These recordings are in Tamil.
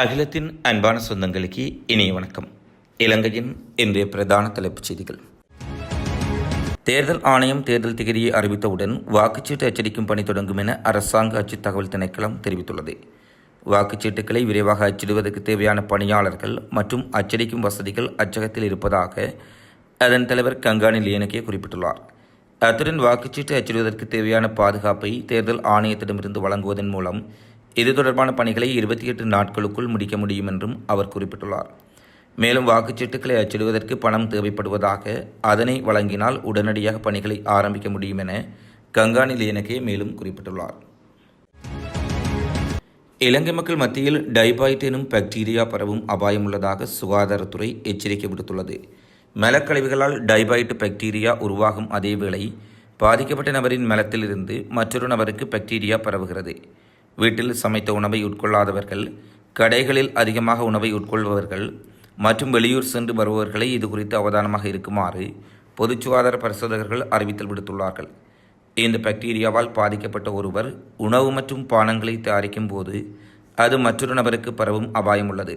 அகிலத்தின் அன்பான சொந்தங்களுக்கு இனிய வணக்கம். இலங்கையின் இன்றைய பிரதான தலைப்புச் செய்திகள். தேர்தல் ஆணையம் தேர்தல் திகதியை அறிவித்தவுடன் வாக்குச்சீட்டு அச்சடிக்கும் பணி தொடங்கும் என அரசாங்க அச்சு தகவல் திணைக்களம் தெரிவித்துள்ளது. வாக்குச்சீட்டுகளை விரைவாக அச்சிடுவதற்கு தேவையான பணியாளர்கள் மற்றும் அச்சடிக்கும் வசதிகள் அச்சகத்தில் இருப்பதாக அதன் தலைவர் கங்காணி லியனகே குறிப்பிட்டுள்ளார். அத்துடன் வாக்குச்சீட்டு அச்சிடுவதற்கு தேவையான பாதுகாப்பை தேர்தல் ஆணையத்திடமிருந்து வழங்குவதன் மூலம் இது தொடர்பான பணிகளை இருபத்தி எட்டு நாட்களுக்குள் முடிக்க முடியும் என்றும் அவர் குறிப்பிட்டுள்ளார். மேலும் வாக்குச்சீட்டுகளை அச்சிடுவதற்கு பணம் தேவைப்படுவதாக அதனை வழங்கினால் உடனடியாக பணிகளை ஆரம்பிக்க முடியும் என கங்காணி லியனகே மேலும் குறிப்பிட்டுள்ளார். இலங்கை மக்கள் மத்தியில் டைபாய்ட் எனும் பாக்டீரியா பரவும் அபாயம் உள்ளதாக சுகாதாரத்துறை எச்சரிக்கை விடுத்துள்ளது. மலக்கழிவுகளால் டைபாய்ட் பாக்டீரியா உருவாகும் அதேவேளை பாதிக்கப்பட்ட நபரின் மலத்திலிருந்து மற்றொரு நபருக்கு பாக்டீரியா பரவுகிறது. வீட்டில் சமைத்த உணவை உட்கொள்ளாதவர்கள் கடைகளில் அதிகமாக உணவை உட்கொள்பவர்கள் மற்றும் வெளியூர் சென்று வருபவர்களை இது குறித்து அவதானமாக இருக்குமாறு பொது சுகாதார பரிசோதகர்கள் அறிவித்தல் விடுத்துள்ளார்கள். இந்த பாக்டீரியாவால் பாதிக்கப்பட்ட ஒருவர் உணவு மற்றும் பானங்களை தயாரிக்கும் போது அது மற்றொரு நபருக்கு பரவும் அபாயம் உள்ளது.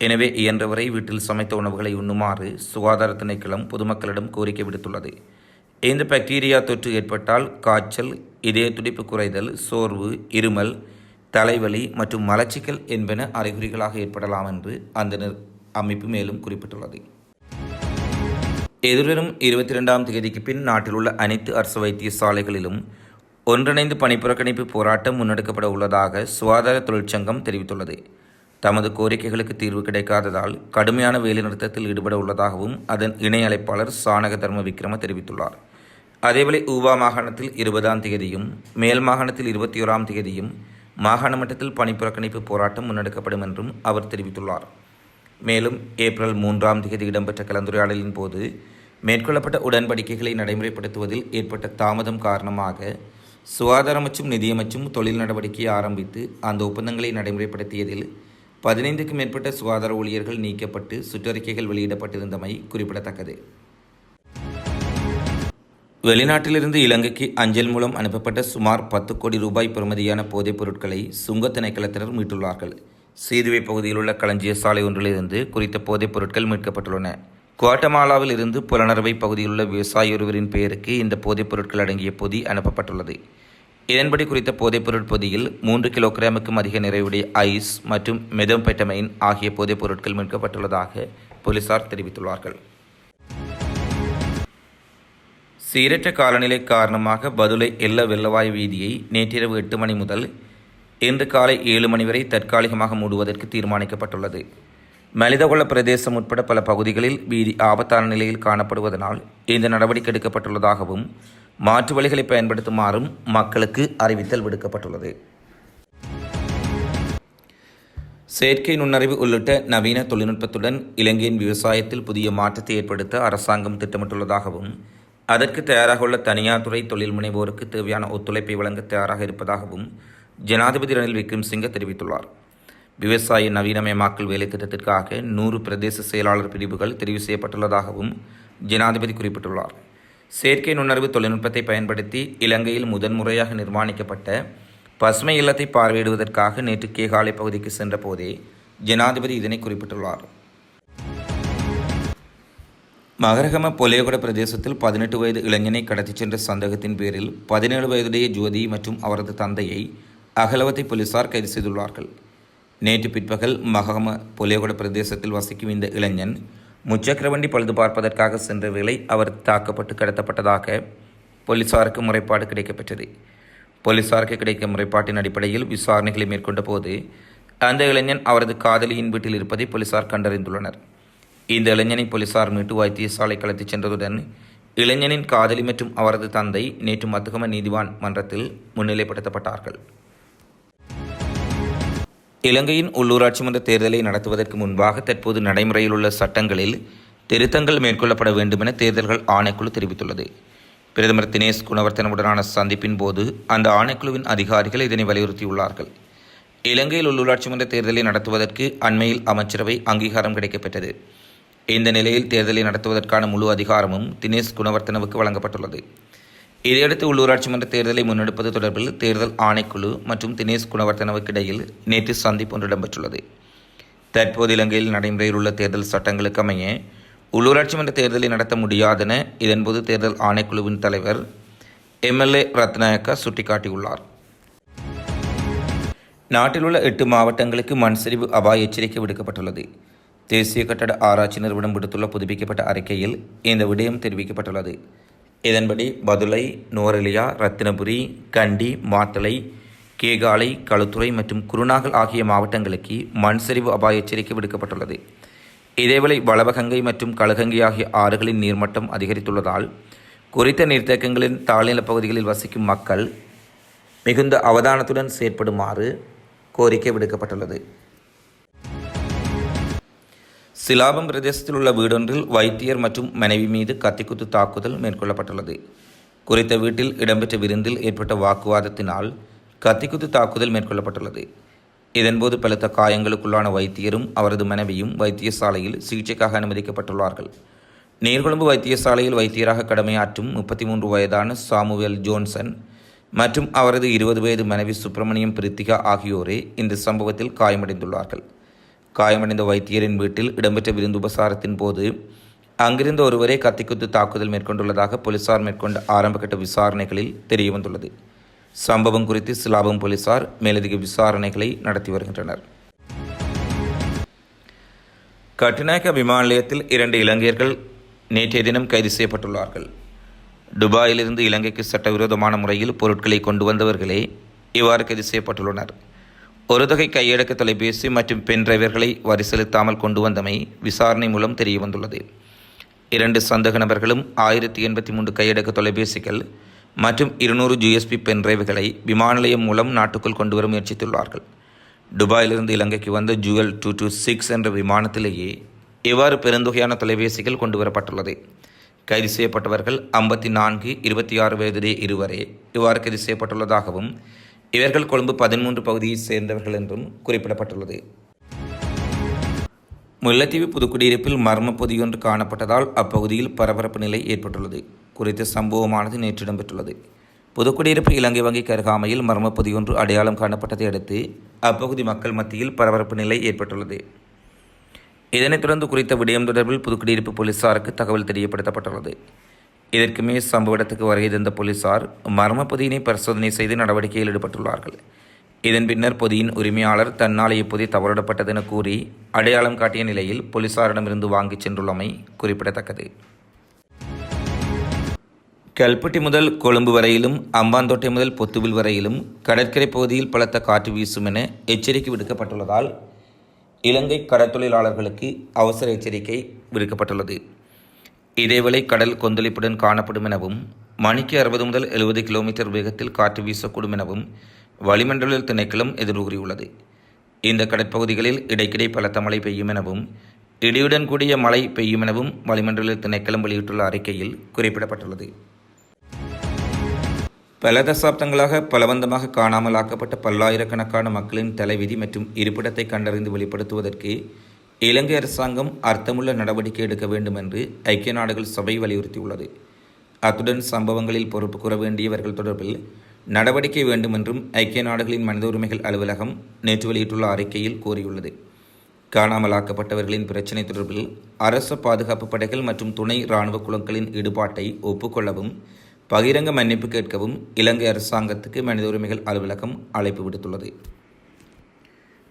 எனவே இயன்றவரை வீட்டில் சமைத்த உணவுகளை உண்ணுமாறு சுகாதார திணைக்களம் பொதுமக்களிடம் கோரிக்கை விடுத்துள்ளது. இந்த பாக்டீரியா தொற்று ஏற்பட்டால் காய்ச்சல் இதய துடிப்பு குறைதல் சோர்வு இருமல் தலைவலி மற்றும் மலச்சிக்கல் என்பன அறிகுறிகளாக ஏற்படலாம் என்று அந்த அமைப்பு மேலும் குறிப்பிட்டுள்ளது. எதிர்வரும் இருபத்தி ரெண்டாம் தேதிக்கு பின் நாட்டில் உள்ள அனைத்து அரசு வைத்தியசாலைகளிலும் ஒன்றிணைந்து பணிப்புறக்கணிப்பு போராட்டம் முன்னெடுக்கப்பட உள்ளதாக சுகாதார தொழிற்சங்கம் தெரிவித்துள்ளது. தமது கோரிக்கைகளுக்கு தீர்வு கிடைக்காததால் கடுமையான வேலைநிறுத்தத்தில் ஈடுபட உள்ளதாகவும் அதன் இணை அழைப்பாளர் சானக தர்ம விக்ரம தெரிவித்துள்ளார். அதேபோல ஊவா மாகாணத்தில் இருபதாம் தேதியும் மேல் மாகாணத்தில் இருபத்தி ஓராம் தேதியும் மாகாண மட்டத்தில் பணிப்புறக்கணிப்பு போராட்டம் முன்னெடுக்கப்படும் என்றும் அவர் தெரிவித்துள்ளார். மேலும் ஏப்ரல் மூன்றாம் தேதி இடம்பெற்ற கலந்துரையாடலின் போது மேற்கொள்ளப்பட்ட உடன்படிக்கைகளை நடைமுறைப்படுத்துவதில் ஏற்பட்ட தாமதம் காரணமாக சுகாதாரம் மற்றும் நிதியமைச்சும் தொழில் நடவடிக்கையை ஆரம்பித்து அந்த ஒப்பந்தங்களை நடைமுறைப்படுத்தியதில் பதினைந்துக்கும் மேற்பட்ட சுகாதார ஊழியர்கள் நீக்கப்பட்டு சுற்றறிக்கைகள் வெளியிடப்பட்டிருந்தமை குறிப்பிடத்தக்கது. வெளிநாட்டிலிருந்து இலங்கைக்கு அஞ்சல் மூலம் அனுப்பப்பட்ட சுமார் பத்து கோடி ரூபாய் பெறுமதியான போதைப் பொருட்களை சுங்கத் திணைக்களத்தினர் மீட்டுள்ளார்கள். சீதுவை பகுதியில் உள்ள களஞ்சிய சாலை ஒன்றிலிருந்து குறித்த போதைப் பொருட்கள் மீட்கப்பட்டுள்ளன. குவாட்டமாலாவில் இருந்து புலனறுவை பகுதியில் உள்ள விவசாயி ஒருவரின் பெயருக்கு இந்த போதைப் பொருட்கள் அடங்கிய பொதி அனுப்பப்பட்டுள்ளது. இதன்படி குறித்த போதைப் பொருள் பொதியில் மூன்று கிலோகிராமுக்கும் அதிக நிறைவுடைய ஐஸ் மற்றும் மெதம்பெட்டமைன் ஆகிய போதைப் பொருட்கள் மீட்கப்பட்டுள்ளதாக போலீசார் தெரிவித்துள்ளார்கள். சீரற்ற காலநிலை காரணமாக பதுளை எல்ல வெள்ளவாய் வீதியை நேற்றிரவு எட்டு மணி முதல் இன்று காலை ஏழு மணி வரை தற்காலிகமாக மூடுவதற்கு தீர்மானிக்கப்பட்டுள்ளது. மனிதகுல பிரதேசம் உட்பட பல பகுதிகளில் வீதி ஆபத்தான நிலையில் காணப்படுவதனால் இந்த நடவடிக்கை எடுக்கப்பட்டுள்ளதாகவும் மாற்று வழிகளை பயன்படுத்துமாறும் மக்களுக்கு அறிவித்தல் விடுக்கப்பட்டுள்ளது. செயற்கை நுண்ணறிவு உள்ளிட்ட நவீன தொழில்நுட்பத்துடன் இலங்கையின் விவசாயத்தில் புதிய மாற்றத்தை ஏற்படுத்த அரசாங்கம் திட்டமிட்டுள்ளதாகவும் அதற்கு தயாராக உள்ள தனியார் துறை தொழில் முனைவோருக்கு தேவையான ஒத்துழைப்பை வழங்க தயாராக இருப்பதாகவும் ஜனாதிபதி ரணில் விக்ரம்சிங்க தெரிவித்துள்ளார். விவசாய நவீனமயமாக்கல் வேலை திட்டத்திற்காக நூறு பிரதேச செயலாளர் பிரிவுகள் தெரிவு செய்யப்பட்டுள்ளதாகவும் ஜனாதிபதி குறிப்பிட்டுள்ளார். செயற்கை நுண்ணறிவு தொழில்நுட்பத்தை பயன்படுத்தி இலங்கையில் முதன்முறையாக நிர்மாணிக்கப்பட்ட பசுமை இல்லத்தை பார்வையிடுவதற்காக நேற்று கேகாலை பகுதிக்கு சென்ற போதே ஜனாதிபதி இதனை குறிப்பிட்டுள்ளார். மகரகம பொலேகொட பிரதேசத்தில் பதினெட்டு வயது இளைஞனை கடத்திச் சென்ற சந்தேகத்தின் பேரில் பதினேழு வயதுடைய ஜோதி மற்றும் அவரது தந்தையை அகலவத்தை போலீசார் கைது செய்துள்ளார்கள். நேற்று பிற்பகல் மககம பொலேகொட பிரதேசத்தில் வசிக்கும் இந்த இளைஞன் முச்சக்கரவண்டி பழுது பார்ப்பதற்காக சென்ற வேளை அவர் தாக்கப்பட்டு கடத்தப்பட்டதாக போலீசாருக்கு முறைப்பாடு கிடைக்கப்பெற்றது. போலீசாருக்கு கிடைக்கும் முறைப்பாட்டின் அடிப்படையில் விசாரணைகளை மேற்கொண்ட போது அந்த இளைஞன் அவரது காதலியின் வீட்டில் இருப்பதை போலீசார் கண்டறிந்துள்ளனர். இந்த இளைஞனை போலீசார் மீட்டு வைத்தியசாலை கடத்திச் சென்றதுடன் இளைஞனின் காதலி மற்றும் அவரது தந்தை நேற்று மத்துகம நீதிவான் மன்றத்தில் முன்னிலைப்படுத்தப்பட்டார்கள். இலங்கையின் உள்ளூராட்சி மன்ற தேர்தலை நடத்துவதற்கு முன்பாக தற்போது நடைமுறையில் உள்ள சட்டங்களில் திருத்தங்கள் மேற்கொள்ளப்பட வேண்டுமென தேர்தல்கள் ஆணைக்குழு தெரிவித்துள்ளது. பிரதமர் தினேஷ் குணவர்த்தனவுடனான சந்திப்பின் போது அந்த ஆணைக்குழுவின் அதிகாரிகள் இதனை வலியுறுத்தியுள்ளார்கள். இலங்கையில் உள்ளூராட்சி மன்ற தேர்தலை நடத்துவதற்கு அண்மையில் அமைச்சரவை அங்கீகாரம் கிடைக்கப்பெற்றது. இந்த நிலையில் தேர்தலை நடத்துவதற்கான முழு அதிகாரமும் தினேஷ் குணவர்த்தனவுக்கு வழங்கப்பட்டுள்ளது. இதையடுத்து உள்ளூராட்சி மன்ற தேர்தலை முன்னெடுப்பது தொடர்பில் தேர்தல் ஆணைக்குழு மற்றும் தினேஷ் குணவர்த்தனவுக்கு இடையில் நேற்று சந்திப்பு ஒன்று இடம்பெற்றுள்ளது. தற்போது இலங்கையில் நடைமுறையில் உள்ள தேர்தல் சட்டங்களுக்கு அமைய உள்ளூராட்சி மன்ற தேர்தலை நடத்த முடியாதென இதன்போது தேர்தல் ஆணைக்குழுவின் தலைவர் எம்எல்ஏ ரத்நாயக்கா சுட்டிக்காட்டியுள்ளார். நாட்டில் உள்ள எட்டு மாவட்டங்களுக்கு மண் சரிவு அபாய எச்சரிக்கை விடுக்கப்பட்டுள்ளது. தேசிய கட்டட ஆராய்ச்சி நிறுவனம் விடுத்துள்ள புதுப்பிக்கப்பட்ட அறிக்கையில் இந்த விடயம் தெரிவிக்கப்பட்டுள்ளது. இதன்படி பதுளை நோரலியா ரத்தினபுரி கண்டி மாத்தளை கேகாலை களுத்துறை மற்றும் குருநாகல் ஆகிய மாவட்டங்களுக்கு மண் சரிவு அபாய எச்சரிக்கை விடுக்கப்பட்டுள்ளது. இதேவேளை வளவகங்கை மற்றும் களகங்கை ஆகிய ஆறுகளின் நீர்மட்டம் அதிகரித்துள்ளதால் குறித்த நீர்த்தேக்கங்களின் தாழ்நிலப் பகுதிகளில் வசிக்கும் மக்கள் மிகுந்த அவதானத்துடன் செயற்படுமாறு கோரிக்கை விடுக்கப்பட்டுள்ளது. சிலாபம் பிரதேசத்தில் உள்ள வீடொன்றில் வைத்தியர் மற்றும் மனைவி மீது கத்திக்குத்து தாக்குதல் மேற்கொள்ளப்பட்டுள்ளது. குறித்த வீட்டில் இடம்பெற்ற விருந்தில் ஏற்பட்ட வாக்குவாதத்தினால் கத்திக்குத்து தாக்குதல் மேற்கொள்ளப்பட்டுள்ளது. இதன்போது பலத்த காயங்களுக்குள்ளான வைத்தியரும் அவரது மனைவியும் வைத்தியசாலையில் சிகிச்சைக்காக அனுமதிக்கப்பட்டுள்ளார்கள். நீர்கொழும்பு வைத்தியசாலையில் வைத்தியராக கடமையாற்றும் முப்பத்தி மூன்று வயதான சாமுவேல் ஜோன்சன் மற்றும் அவரது இருபது வயது மனைவி சுப்பிரமணியம் பிரித்திகா ஆகியோரே இந்த சம்பவத்தில் காயமடைந்துள்ளார்கள். காயமடைந்த வைத்தியரின் வீட்டில் இடம்பெற்ற விருந்துபசாரத்தின் போது அங்கிருந்த ஒருவரே கத்திக்குத்து தாக்குதல் மேற்கொண்டுள்ளதாக போலீசார் மேற்கொண்ட ஆரம்பகட்ட விசாரணைகளில் தெரியவந்துள்ளது. சம்பவம் குறித்து சிலாபம் போலீசார் மேலதிக விசாரணைகளை நடத்தி வருகின்றனர். கட்டுநாயக்க விமான நிலையத்தில் இரண்டு இலங்கையர்கள் நேற்றைய தினம் கைது செய்யப்பட்டுள்ளார்கள். துபாயிலிருந்து இலங்கைக்கு சட்டவிரோதமான முறையில் பொருட்களை கொண்டு வந்தவர்களே இவ்வாறு கைது செய்யப்பட்டுள்ளனர். ஒரு தொகை கையடக்க தொலைபேசி மற்றும் பென் டிரைவர்களை வரி செலுத்தாமல் கொண்டு வந்தமை விசாரணை மூலம் தெரியவந்துள்ளது. இரண்டு சந்தக நபர்களும் ஆயிரத்தி எண்பத்தி மூன்று கையடக்க தொலைபேசிகள் மற்றும் இருநூறு ஜிஎஸ்பி பென் டிரைவ்களை விமான நிலையம் மூலம் நாட்டுக்குள் கொண்டு வர முயற்சித்துள்ளார்கள். துபாயிலிருந்து இலங்கைக்கு வந்த ஜுவல் டூ டூ சிக்ஸ் என்ற விமானத்திலேயே இவ்வாறு பெருந்தொகையான தொலைபேசிகள் கொண்டு வரப்பட்டுள்ளது? கைது செய்யப்பட்டவர்கள் ஐம்பத்தி நான்கு இருபத்தி ஆறு வயதிலே இருவரே இவ்வாறு கைது செய்யப்பட்டுள்ளதாகவும் இவர்கள் கொழும்பு பதிமூன்று பகுதியைச் சேர்ந்தவர்கள் என்றும் குறிப்பிடப்பட்டுள்ளது. முல்லைத்தீவு புதுக்குடியிருப்பில் மர்ம பொதியொன்று காணப்பட்டதால் அப்பகுதியில் பரபரப்பு நிலை ஏற்பட்டுள்ளது. குறித்த சம்பவமானது நேற்று இடம்பெற்றுள்ளது. புதுக்குடியிருப்பு இலங்கை வங்கி கருகாமையில் மர்ம பொதியொன்று அடையாளம் காணப்பட்டதை அடுத்து அப்பகுதி மக்கள் மத்தியில் பரபரப்பு நிலை ஏற்பட்டுள்ளது. இதனைத் தொடர்ந்து குறித்த விடயம் தொடர்பில் புதுக்குடியிருப்பு போலீசாருக்கு தகவல் தெரியப்படுத்தப்பட்டுள்ளது. இதற்கு மேல் சம்பவ இடத்துக்கு வருகை தந்த போலீசார் மர்ம பொதியினை பரிசோதனை செய்து நடவடிக்கையில் ஈடுபட்டுள்ளார்கள். இதன் பின்னர் பொதியின் உரிமையாளர் தன்னால் இப்பொதி தவறிடப்பட்டதென கூறி அடையாளம் காட்டிய நிலையில் போலீசாரிடமிருந்து வாங்கிச் சென்றுள்ளமை குறிப்பிடத்தக்கது. கல்பட்டி முதல் கொழும்பு வரையிலும் அம்பாந்தோட்டை முதல் பொத்துவில் வரையிலும் கடற்கரை பகுதியில் பலத்த காற்று வீசும் என எச்சரிக்கை விடுக்கப்பட்டுள்ளதால் இலங்கை கடற்தொழிலாளர்களுக்கு அவசர எச்சரிக்கை விடுக்கப்பட்டுள்ளது. இதேவேளை கடல் கொந்தளிப்புடன் காணப்படும் எனவும் மணிக்கு அறுபது முதல் எழுபது கிலோமீட்டர் வேகத்தில் காற்று வீசக்கூடும் எனவும் வளிமண்டல திணைக்களம் எதிர்கூறியுள்ளது இந்த கடற்பகுதிகளில் இடைக்கிடை பலத்த மழை பெய்யும் எனவும் இடியுடன் கூடிய மழை பெய்யும் எனவும் வளிமண்டல திணைக்களம் வெளியிட்டுள்ள அறிக்கையில் குறிப்பிடப்பட்டுள்ளது. பல தசாப்தங்களாக பலவந்தமாக காணாமல் ஆக்கப்பட்ட பல்லாயிரக்கணக்கான மக்களின் தலைவிதி மற்றும் இருப்பிடத்தை கண்டறிந்து வெளிப்படுத்துவதற்கு இலங்கை அரசாங்கம் அர்த்தமுள்ள நடவடிக்கை எடுக்க வேண்டும் என்று ஐக்கிய நாடுகள் சபை வலியுறுத்தியுள்ளது. அத்துடன் சம்பவங்களில் பொறுப்பு கூற வேண்டியவர்கள் தொடர்பில் நடவடிக்கை வேண்டும் என்றும் ஐக்கிய நாடுகளின் மனித உரிமைகள் அலுவலகம் நேற்று வெளியிட்டுள்ள அறிக்கையில் கூறியுள்ளது. காணாமலாக்கப்பட்டவர்களின் பிரச்சினை தொடர்பில் அரச பாதுகாப்பு படைகள் மற்றும் துணை இராணுவ குழுக்களின் ஈடுபாட்டை ஒப்புக்கொள்ளவும் பகிரங்க மன்னிப்பு கேட்கவும் இலங்கை அரசாங்கத்துக்கு மனித உரிமைகள் அலுவலகம் அழைப்பு விடுத்துள்ளது.